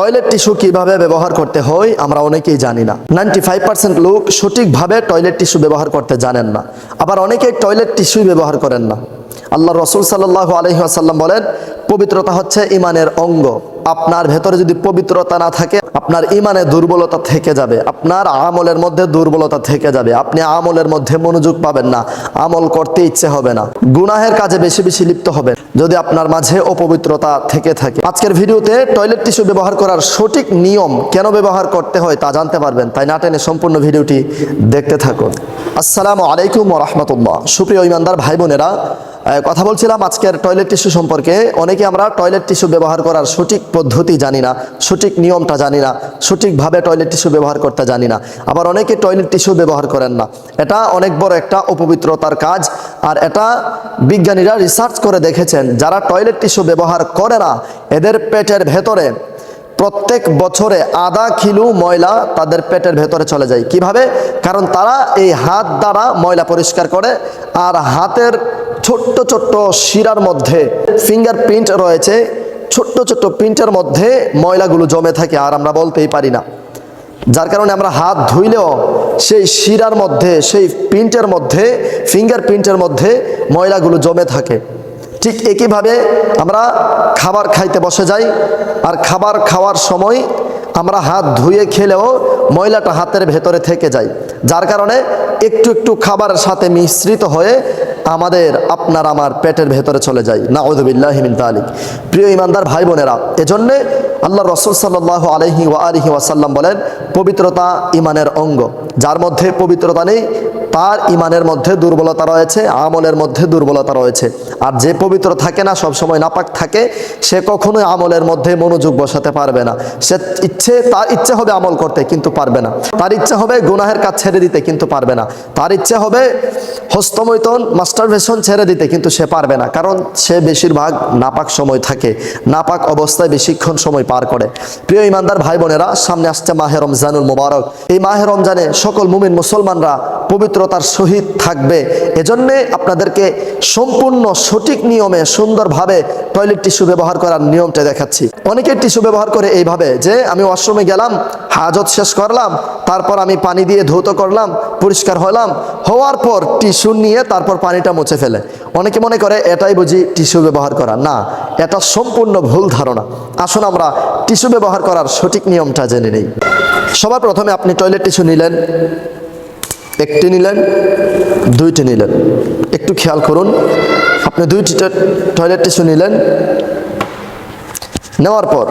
Toilet tissue কীভাবে ব্যবহার করতে হয় আমরা অনেকেই জানি না। নাইনটি ফাইভ পার্সেন্ট লোক সঠিকভাবে টয়লেট টিস্যু ব্যবহার করতে জানেন না। আবার অনেকেই টয়লেট টিস্যুই ব্যবহার করেন না। আল্লাহ রসুল সাল্লাহ আলহিহাসাল্লাম বলেন, পবিত্রতা হচ্ছে ইমানের অঙ্গ। আপনার ভেতরে যদি পবিত্রতা না থাকে, আপনার ইমানে দুর্বলতা থেকে যাবে, আপনার আমলের মধ্যে দুর্বলতা থেকে যাবে, আপনি আমলের মধ্যে মনোযোগ পাবেন না, আমল করতে ইচ্ছে হবে না, গুনাহের কাজে বেশি বেশি লিপ্ত হবেন, যদি আপনার মাঝে অপবিত্রতা থেকে থাকে। আজকের ভিডিওতে টয়লেট টিস্যু ব্যবহার করার সঠিক নিয়ম কেন ব্যবহার করতে হয় তা জানতে পারবেন, তাই না টেনে সম্পূর্ণ ভিডিওটি দেখতে থাকুন। আসসালামু আলাইকুম রহমতুল্লাহ। সুপ্রিয় ইমানদার ভাই বোনেরা কথা বলছিলাম আজকের টয়লেট টিস্যু সম্পর্কে, অনেকে আমরা টয়লেট টিস্যু ব্যবহার করার সঠিক পদ্ধতি জানি না, সঠিক নিয়মটা জানি না, সঠিকভাবে টয়লেট টিস্যু ব্যবহার করতে জানি না। আবার অনেকে টয়লেট টিস্যু ব্যবহার করেন না। এটা অনেক বড় একটা অপবিত্রতার কাজ। আর এটা বিজ্ঞানীরা রিসার্চ করে দেখেছেন, যারা টয়লেট টিস্যু ব্যবহার করে না, এদের পেটের ভেতরে প্রত্যেক বছরে আধা কিলো ময়লা তাদের পেটের ভেতরে চলে যায়। কীভাবে? কারণ তারা এই হাত দ্বারা ময়লা পরিষ্কার করে, আর হাতের ছোট্ট ছোট্ট শিরার মধ্যে ফিঙ্গারপ্রিন্ট রয়েছে ছোট্ট ছোট্ট প্রিন্টের মধ্যে ময়লাগুলো জমে থাকে আর আমরা বলতেই পারি না। যার কারণে আমরা হাত ধুইলেও সেই শিরার মধ্যে, সেই প্রিন্টের মধ্যে ফিঙ্গার প্রিন্টের মধ্যে ময়লাগুলো জমে থাকে। ঠিক একইভাবে আমরা খাবার খাইতে বসে যাই আর খাবার খাওয়ার সময় আমরা হাত ধুয়ে খেলেও ময়লাটা হাতের ভেতরে থেকে যায়, যার কারণে একটু একটু খাবারের সাথে মিশ্রিত হয়ে আমাদের, আপনার আমার পেটের ভেতরে চলে যাই না ওদুবিল্লাহিমিন তালিক প্রিয় ইমানদার ভাই বোনেরা, এজন্যে আল্লাহ রসুল সাল্লাহ আলহি ওয়া আলহি ওয়াসাল্লাম বলেন, পবিত্রতা ইমানের অঙ্গ। যার মধ্যে পবিত্রতা নেই তার ইমানের মধ্যে দুর্বলতা রয়েছে, আমলের মধ্যে দুর্বলতা রয়েছে। আর যে পবিত্র থাকে না সব সময় নাপাক থাকে, সে কখনোই আমলের মধ্যে মনোযোগ বসাতে পারবে না। সে ইচ্ছে, তার ইচ্ছে হবে আমল করতে, কিন্তু পারবে না। তার ইচ্ছে হবে গুনাহের কাজ ছেড়ে দিতে, কিন্তু পারবে না। তার ইচ্ছে হবে হস্তমৈতন মাস্টারভেশন ছেড়ে দিতে, কিন্তু সে পারবে না। কারণ সে বেশিরভাগ নাপাক সময় থাকে, নাপাক অবস্থায় বেশিক্ষণ সময় পার করে। প্রিয় ইমানদার ভাই বোনেরা সামনে আসছে মাহে রমজানুল মোবারক। এই মাহে রমজানে সকল মুমিন মুসলমানরা পবিত্রতার সহিত থাকবে। এজন্যে আপনাদেরকে সম্পূর্ণ সঠিক নিয়মে সুন্দরভাবে টয়লেট টিস্যু ব্যবহার করার নিয়মটা দেখাচ্ছি। অনেকে টিস্যু ব্যবহার করে এইভাবে যে, আমি ওয়াশরুমে গেলাম, হাজত শেষ করলাম, তারপর আমি পানি দিয়ে ধৌত করলাম, পরিষ্কার হলাম, হওয়ার পর টিস্যু নিয়ে তারপর পানিটা মুছে ফেলে। অনেকে মনে করে, এটাই বুঝি টিস্যু ব্যবহার করা। না, এটা সম্পূর্ণ ভুল ধারণা। আসুন আমরা টিস্যু ব্যবহার করার সঠিক নিয়মটা জেনে নেই। সবার প্রথমে আপনি টয়লেট টিস্যু নিলেন। একটি নিলেন দুইটি নিলেন। একটু খেয়াল করুন আপনি দুইটি টয়লেট টিস্যু নিলেন নেওয়ার পর